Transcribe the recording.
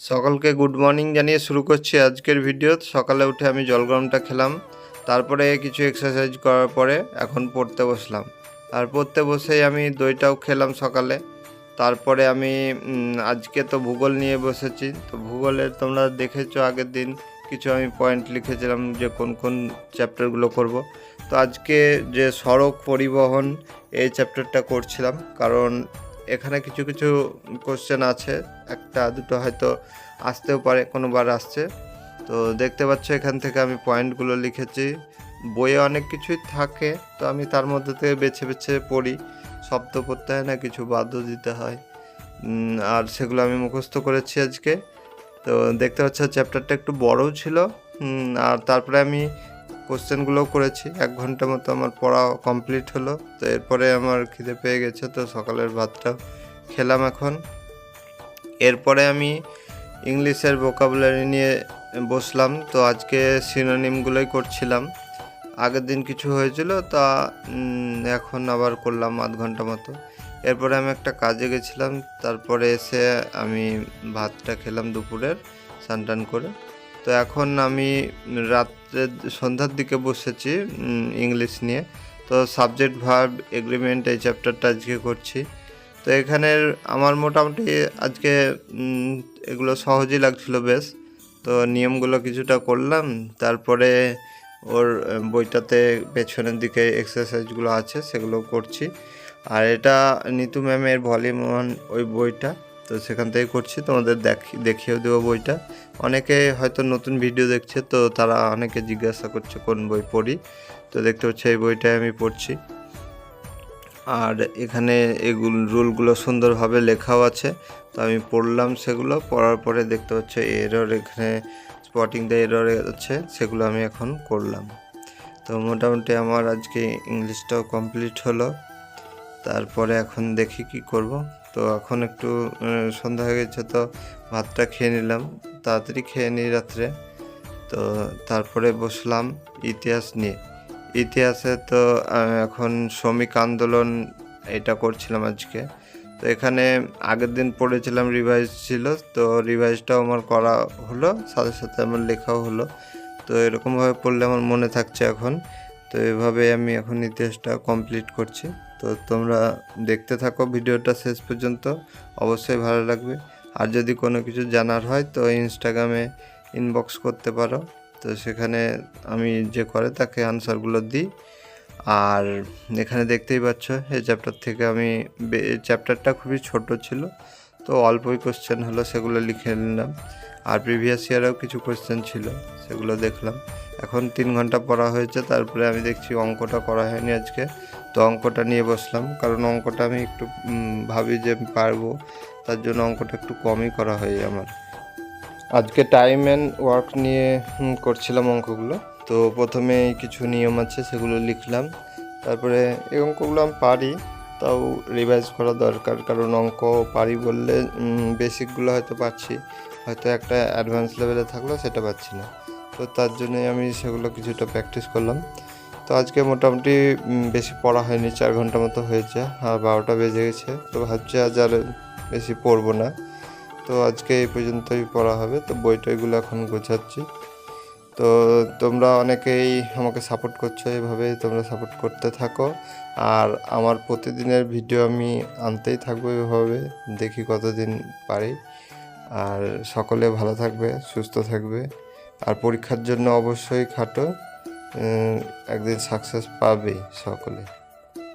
সকলকে good morning জানিয়ে শুরু করছি আজকের ভিডিও সকালে উঠে আমি জল গরমটা খেলাম, তারপরে কিছু এক্সারসাইজ করার পরে এখন পড়তে বসলাম। আর পড়তে বসেই আমি দইটাও খেলাম সকালে, তারপরে আমি আজকে তো ভূগোল নিয়ে বসেছি। তো ভূগোলের তোমরা দেখেছ আগের দিন, কিছু আমি পয়েন্ট লিখেছিলাম যে কোন কোন চ্যাপ্টারগুলো করব। তো আজকে যে সড়ক পরিবহন, এই চ্যাপ্টারটা করছিলাম, কারণ এখানে কিছু কিছু কোশ্চেন আছে। একটা, দুটো হয়তো আসতেও পারে, কোনোবার আসছে। তো দেখতে পাচ্ছ এখান থেকে আমি পয়েন্টগুলো লিখেছি। বইয়ে অনেক কিছুই থাকে, তো আমি তার মধ্যে থেকে বেছে বেছে পড়ি। শব্দ পড়তে হয় না, কিছু বাধ্য দিতে হয়। আর সেগুলো আমি মুখস্থ করেছি আজকে। তো দেখতে পাচ্ছ চ্যাপ্টারটা একটু বড়ও ছিল। আর তারপরে আমি কোশ্চেনগুলোও করেছি। এক ঘণ্টা মতো আমার পড়া কমপ্লিট হলো। তো এরপরে আমার খিদে পেয়ে গেছে, তো সকালের ভাতটা খেলাম এখন। এরপরে আমি ইংলিশের ভোকাবুলারি নিয়ে বসলাম। তো আজকে সিনোনিমগুলোই করছিলাম। আগের দিন কিছু হয়েছিল, তা এখন আবার করলাম আধ ঘণ্টা মতো। এরপরে আমি একটা কাজে গেছিলাম, তারপরে এসে আমি ভাতটা খেলাম দুপুরের, স্নান টান করে। তো এখন আমি রাত্রে সন্ধ্যার দিকে বসেছি ইংলিশ নিয়ে। তো সাবজেক্ট ভার্ব এগ্রিমেন্ট এই চ্যাপ্টারটা আজকে করছি। তো এখানের আমার মোটামুটি আজকে এগুলো সহজই লাগছিল বেশ। তো নিয়মগুলো কিছুটা করলাম, তারপরে ওর বইটাতে পেছনের দিকে এক্সারসাইজগুলো আছে, সেগুলো করছি। আর এটা নিতু ম্যামের ভলিউম ওয়ান ওই বইটা। তো সেখান থেকে করছি। তোমাদের দেখি, দেখিয়েও দেবো বইটা। অনেকে হয়তো নতুন ভিডিও দেখছে, তো তারা অনেকে জিজ্ঞাসা করছে কোন বই পড়ি। তো দেখতে হচ্ছে এই বইটাই আমি পড়ছি। আর এখানে এগুলো, রুলগুলো সুন্দরভাবে লেখাও আছে। তো আমি পড়লাম সেগুলো, পড়ার পরে দেখতে হচ্ছে এরর এখানে স্পটিং দ্য এরর আছে, সেগুলো আমি এখন করলাম। তো মোটামুটি আমার আজকে ইংলিশটাও কমপ্লিট হলো। তারপরে এখন দেখি কি করব। তো এখন একটু সন্ধ্যা হয়ে গেছে তো ভাতটা খেয়ে নিলাম, তাড়াতাড়ি খেয়ে নিই রাত্রে। তো তারপরে বসলাম ইতিহাস নিয়ে। ইতিহাসে তো এখন শ্রমিক আন্দোলন এটা করছিলাম আজকে। তো এখানে আগের দিন পড়েছিলাম রিভাইজ ছিল, তো রিভাইজটাও আমার করা হলো, সাথে সাথে আমার লেখাও হলো। তো এরকমভাবে পড়লে আমার মনে থাকছে এখন। তো এভাবে আমি এখন ইতিহাসটা কমপ্লিট করছি। তো তোমরা দেখতে থাকো ভিডিওটা শেষ পর্যন্ত। অবশ্যই ভালো লাগবে। আর যদি কোনো কিছু জানার হয় তো ইনস্টাগ্রামে ইনবক্স করতে পারো। তো সেখানে আমি যে করে তাকে আনসারগুলো দিই। আর এখানে দেখতেই পাচ্ছ, এই চ্যাপ্টার থেকে আমি চ্যাপ্টারটা খুবই ছোট ছিল। তো অল্পই কোশ্চেন হলো, সেগুলো লিখে নিলাম। আর প্রিভিয়াস ইয়ারেও কিছু কোয়েশ্চেন ছিল, সেগুলো দেখলাম। এখন তিন ঘণ্টা পড়া হয়েছে, তারপরে আমি দেখছি অঙ্কটা করা হয়নি আজকে। তো অঙ্কটা নিয়ে বসলাম, কারণ অঙ্কটা আমি একটু ভাবি যে পারব, তার জন্য অঙ্কটা একটু কমই করা হয় আমার। আজকে টাইম অ্যান্ড ওয়ার্ক নিয়ে করছিলাম অঙ্কগুলো। তো প্রথমে কিছু নিয়ম আছে, সেগুলো লিখলাম। তারপরে এই অঙ্কগুলো আমি পারি তাও রিভাইজ করা দরকার। কারণ অঙ্ক পারি বললে বেসিকগুলো হয়তো পাচ্ছি। হয়তো একটা অ্যাডভান্স লেভেলে থাকলেও সেটা পাচ্ছি না। তো তার জন্যই আমি সেগুলো কিছুটা প্র্যাকটিস করলাম। তো আজকে মোটামুটি বেশি পড়া হয়নি, চার ঘণ্টা মতো হয়েছে। আর বারোটা বেজে গেছে। তো ভাবছি আজ আর বেশি পড়ব না। তো আজকে এই পর্যন্তই পড়া হবে। তো বইটইগুলো এখন গোছাচ্ছি। তো তোমরা অনেকেই আমাকে সাপোর্ট করছ এভাবেই তোমরা সাপোর্ট করতে থাকো। আর আমার প্রতিদিনের ভিডিও আমি আনতেই থাকব এভাবে, দেখি কতদিন পারি। আর সকলে ভালো থাকবে, সুস্থ থাকবে। আর পরীক্ষার জন্য অবশ্যই খাটো একদিন সাকসেস পাবে সকলে।